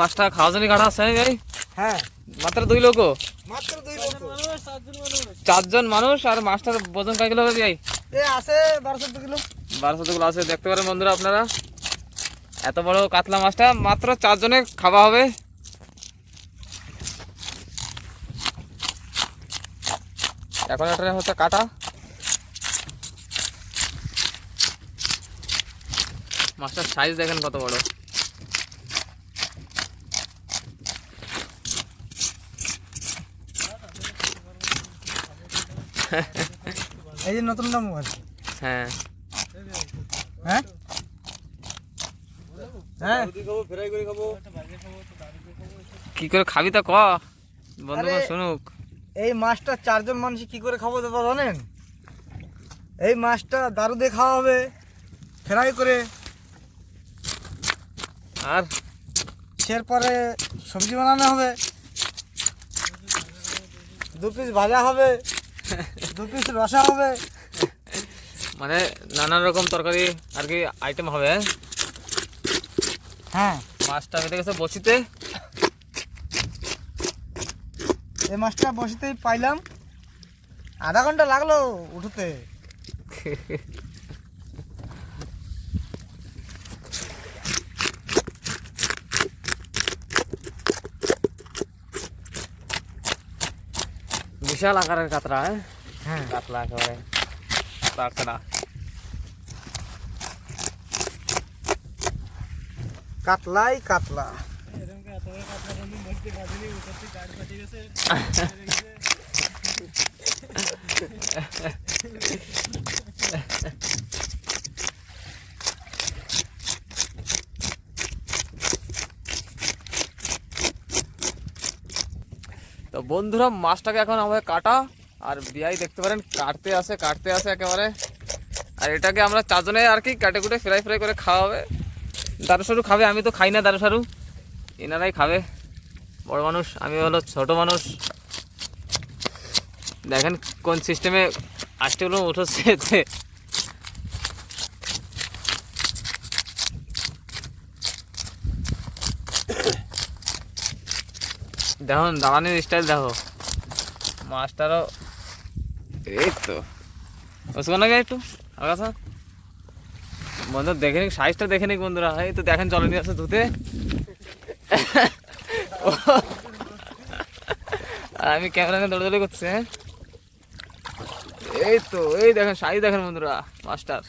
মাছটা জন্য কাটা আছে ভাই হ্যাঁ। মাত্র দুই লোক। মাত্র দুই লোক। চারজন মানুষ আর মাছটার ওজন কয় কিলো হবে ভাই? এ আছে বারোশো কিলো। বারোশো কিলো আছে দেখতে পারেন বন্ধুরা আপনারা। এত বড় কাতলা মাছটা মাত্র চারজনে খাওয়া হবে। এখন এটা হচ্ছে কাটা। মাছটার সাইজ দেখেন কত বড়। এই যে নতুন আছে হ্যাঁ। হ্যাঁ? হ্যাঁ? কি করে খাবি তা ক? বন্ধু শুনুক। এই মাছটা চারজন মানুষ কি করে খাব দাদা জানেন? এই মাছটা দারু দিয়ে খাওয়া হবে। ফ্রাই করে। আর এরপরে সবজি বানানো হবে। দু পিস ভাজা হবে দু পিস রসা হবে। মানে নানান রকম তরকারি আর কি আইটেম হবে হ্যাঁ? হ্যাঁ। মাছটা বেঁধে গেছে বসিতে। এই মাছটা বসিতেই পাইলাম। আধা ঘণ্টা লাগল উঠতে। বিশাল আকারের কাতরা হ্যাঁ হ্যাঁ কাতলা একেবারে কাতরা কাতলাই কাতলা তো বন্ধুরা, মাছটাকে এখন আমাদের কাটা। আর বিয়াই দেখতে পারেন, কাটতে আসে কাটতে আসে একেবারে। আর এটাকে আমরা চারজনে আর কি কাটে কুটে ফ্রাই ফ্রাই করে খাওয়া হবে দারু সারু খাবে, আমি তো খাই না দারু সারু এনারাই খাবে। বড় মানুষ, আমি হলো ছোট মানুষ। দেখেন কোন সিস্টেমে আষ্টগুলো উঠছে। দেখুন দাঁড়ানির স্টাইল দেখো। মাছটারও এই তো ওসমান আগে একটু স্যার বন্ধু দেখে নিক সাইজটা দেখে নিক বন্ধুরা। এই তো দেখেন চলে নিয়ে আসে ধুতে। আর আমি ক্যামেরা নিয়ে দৌড়দৌড়ি করছি হ্যাঁ? এই তো এই দেখেন সাইজ দেখেন বন্ধুরা মাছটার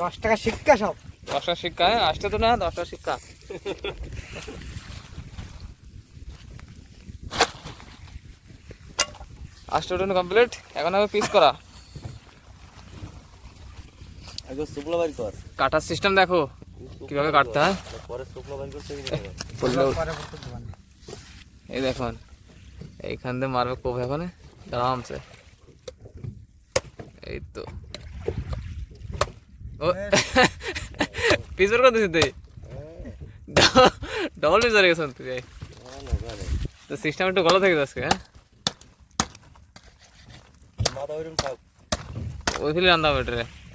দশ টাকা শিক্ষা সব। দশটা শিক্ষা হ্যাঁ আসতে তো না দশটা শিক্ষা। আসতে কমপ্লিট এখন হবে পিস করা। আগে শুক্লা বাড়ি কর। কাটার সিস্টেম দেখো কীভাবে কাটতে হয়। পরে শুক্লা বাড়ি করতে। এই দেখুন এইখান দিয়ে মারবে কবে এখন আরামসে এই তো। পিস বের করে দিছি তুই। ডবল পিস হয়ে গেছেন তুই তো সিস্টেম একটু ভালো থেকে যাচ্ছে হ্যাঁ? ওই ফিলে রান্না হবে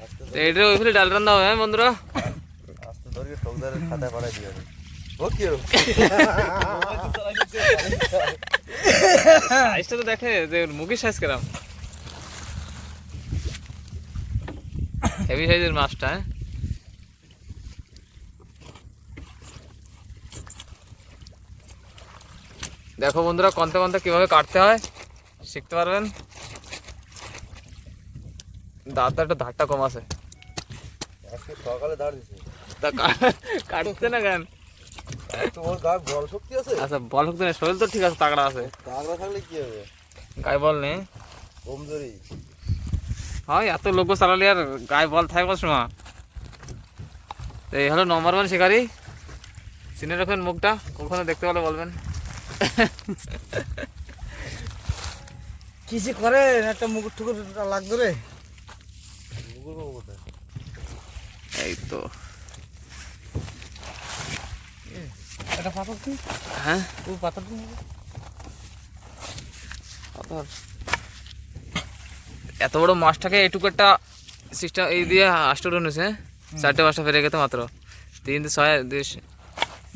আস্তে এটারে ওই ফিলে ডাল রান্না হবে হ্যাঁ বন্ধুরা? দেখে যে মুখের সাইজ কেরাম। হেভি সাইজের মাছটা হ্যাঁ? দেখো বন্ধুরা কনতে কনতে কীভাবে কাটতে হয় শিখতে পারবেন? দাঁতটা একটু ধারটা কম আছে। সকালে দাঁড় দিছে। তা না কেন? বল শক্তি আছে? আচ্ছা বল শক্তি শরীর তো ঠিক আছে তাগড়া আছে। তাগড়া থাকলে কি হবে? গায়ে বল নেই। কমজোরি হয় এত লোক চালালে আর গায়ে বল থাকবে সময়। তো এই হলো নম্বর ওয়ান শিকারি। চিনে রাখবেন মুখটা কখনো দেখতে পেলে বলবেন। কিছু করে একটা মুকুর টুকুর লাগতো রে। এই তো। একটা পাথর তুই হ্যাঁ? ওই পাথর ধর। এত বড় মাছটাকে এইটুকু একটা সিস্টেম এই দিয়ে আষ্ট নিছে। চারটে পাঁচটা ফেরে গেছে মাত্র। তিন ছয় দুই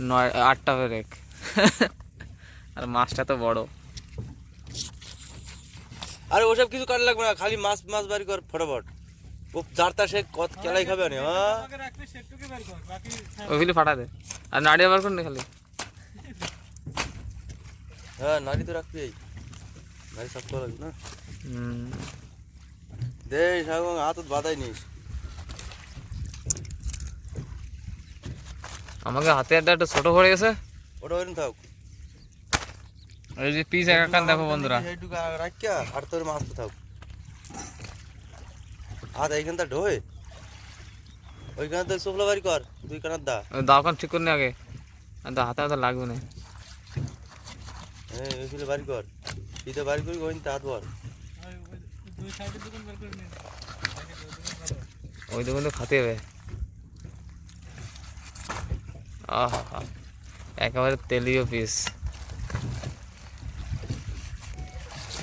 নয় আটটা ফেরেক আর মাছটা তো বড়। আরে ওসব কিছু কাট লাগবে না খালি মাছ মাছ বাড়ি কর ফটাফট। ও যারটা সে কত কেলাই খাবে না হ্যাঁ? ওইগুলি ফাটা দে। আর নাড়িয়ে বার কর খালি। হ্যাঁ নারী তো রাখবি। নারী সব করা লাগবে না? হুম। দে সাগং নিস। আমাকে হাতে একটা একটু ছোট পড়ে গেছে। ওটা ওইরকম থাক এই যে পিস এক কান দেখো বন্ধুরা। সেইটুকু রাখিয়া আর তোর মাছ তো থাক হাত এইখানটা ঢোয়। ওইখানে তো শুকলা বাড়ি কর দুই কানার দা। দাও কান ঠিক করে আগে। আর দা হাতে হাতে লাগবে না। হ্যাঁ ওইগুলো বাড়ি কর। শীতে বাড়ি করি ওই হাত ভর। ওই দোকান তো খাতে হবে। আহা, একেবারে তেলীয় পিস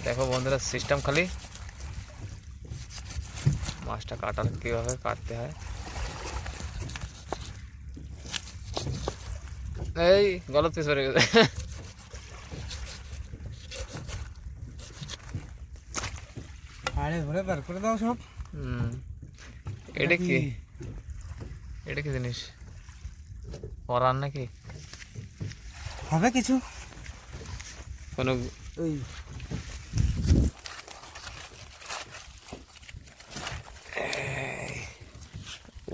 দেখো বন্ধুরা সিস্টেম খালি। মাছটা কাটার কীভাবে কাটতে হয়। এই, গলত পিস পড়ে গেছে। আরে ভরে বার করে দাও সব। এটা কি? এটা কি জিনিস? পরান নাকি? হবে কিছু? কোনো ওই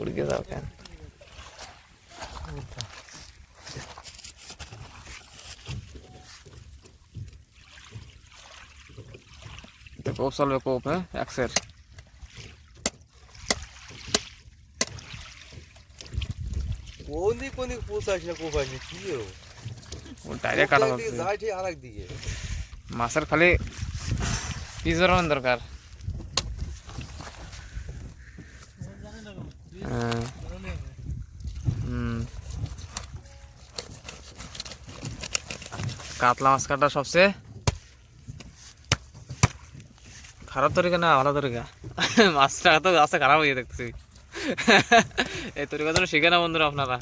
উড়কে যাও কেন? কোপ চলবে কোপ হ্যাঁ একসের কোন দিক কোন দিক পুষ আসলে কোপ আসলে কি ও? ডাইরেক্ট কাটা একদিকে যাচ্ছে যায় ঠিক আর দিকে। মাছের খালি বেরোনো দরকার। হ্যাঁ। কাতলা মাছ কাটা সবচেয়ে খারাপ তরিকা না ভালো তরিকা মাছটা তো আছে খারাপ হয়ে দেখছি এই তরিকা তো শিখে না বন্ধুরা আপনারা।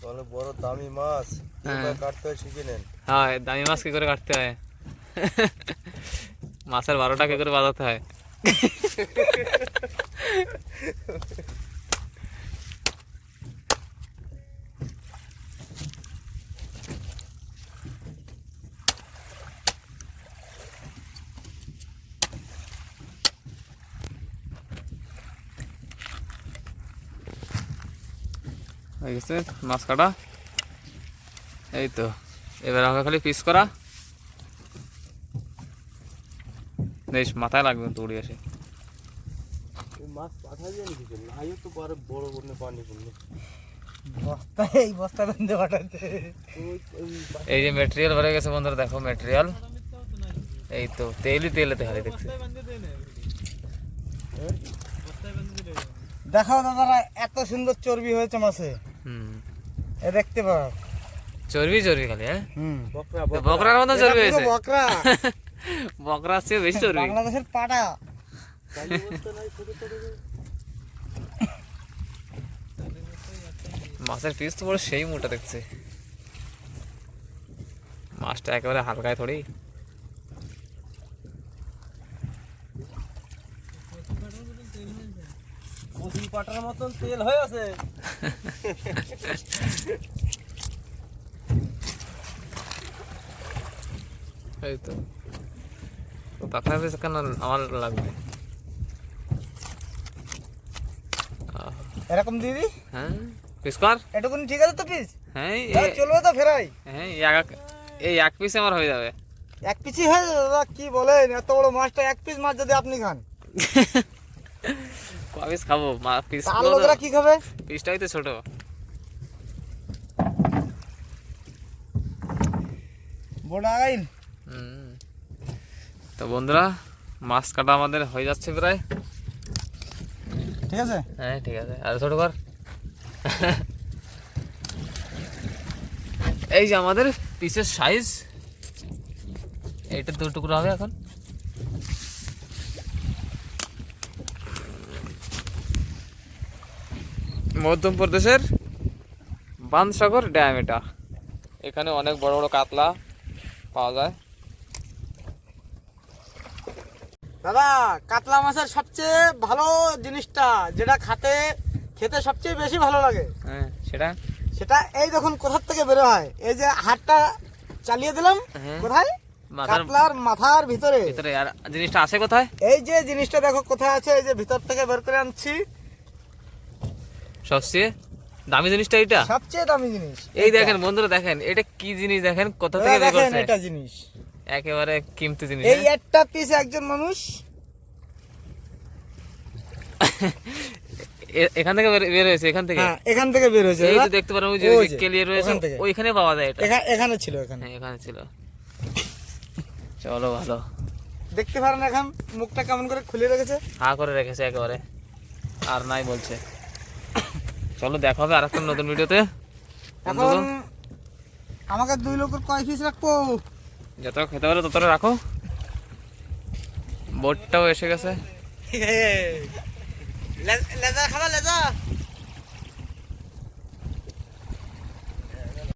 তাহলে বড় দামি মাছ হ্যাঁ। কাটতে হয় শিখে নেন। হ্যাঁ দামি মাছ কি করে কাটতে হয়? মাছের বারোটা কি করে বাজাতে হয় হয়ে গেছে মাছ কাটা এই তো এবার আমাকে খালি পিস করা। বেশ মাথায় লাগবে তো উড়ে আসে এই মাছ পাঠাই যায় নাকি নাইও তো পারে বড় বন্য পানি পড়লে এই বস্তা বেঁধে এই যে মেটেরিয়াল ভরে গেছে বন্ধুরা দেখো মেটেরিয়াল এই তো তেলই তেলেতে খালি দেখছি। দেখাও দাদারা এত সুন্দর চর্বি হয়েছে মাছে। এ দেখতে পাও। চর্বি চর্বি খালি হ্যাঁ? হুম। বকরা বকরার মতো চর্বি হয়েছে। বকরা। বকরার চেয়ে বেশি চর্বি। বাংলাদেশের পাটা মাছের পিস তো বড় সেই মোটা দেখছে। মাছটা একেবারে হালকায় থোড়ি। পাটার মতন তেল হয়ে আছে। এই তো। পাখনা কেন আমার লাগবে? এরকম দিদি? হ্যাঁ? পিস কর। এটুকুনি ঠিক আছে তো পিস? হ্যাঁ চলবে তো ফেরাই। হ্যাঁ এই এক- পিস আমার হয়ে যাবে। এক পিসই হয়ে যাবে দাদা কি বলেন? এত বড় মাছটা এক পিস মাছ যদি আপনি খান। পিস খাব মা পিস লোকেরা কি খাবে? পিসটাই তো ছোট। বড় আগাইল। তো বন্ধুরা মাছ কাটা আমাদের হয়ে যাচ্ছে প্রায়। ঠিক আছে? হ্যাঁ ঠিক আছে। আর ছোট কর। এই যে আমাদের পিসের সাইজ এইটা দু টুকরো হবে এখন। মধ্যপ্রদেশের বানসাগর ড্যাম এটা। এখানে অনেক বড় বড় কাতলা পাওয়া যায়। দাদা কাতলা মাছের সবচেয়ে ভালো জিনিসটা যেটা খাতে খেতে সবচেয়ে বেশি ভালো লাগে। হ্যাঁ সেটা? সেটা এই দেখুন কোথার থেকে বেরো হয়। এই যে হাতটা চালিয়ে দিলাম হ্যাঁ। কোথায়? মাথার কাতলার মাথার ভিতরে। ভিতরে আর জিনিসটা আছে কোথায়? এই যে জিনিসটা দেখো কোথায় আছে এই যে ভিতর থেকে বের করে আনছি। সবচেয়ে দামি জিনিসটা এটা সবচেয়ে দামি জিনিস। এই দেখেন বন্ধুরা দেখেন এটা কি জিনিস দেখেন? কোথা থেকে দেখেন করছে এটা জিনিস। একেবারে কিমতি জিনিস এই হ্যাঁ? একটা পিস একজন মানুষ। এখান থেকে বের- হয়েছে এখান থেকে? হ্যাঁ এখান থেকে বের হয়েছে। এই যে দেখতে পারেন ওই যে ওই ওই যে যে, কেলিয়ে রয়েছে ওইখানে পাওয়া যায় এটা। এখা- এখানে ছিল এখানে। হ্যাঁ এখানে ছিল। চলো ভালো। দেখতে পারেন এখন মুখটা কেমন করে খুলে রেখেছে। হা করে রেখেছে একেবারে। আর নাই বলছে। চলো দেখা হবে আর একটা নতুন ভিডিওতে। আমাকে দুই লোকের কয় পিস রাখব? যত খেতে পারো ততটা রাখো। বোটটাও এসে গেছে। লেজা খাবা লেজা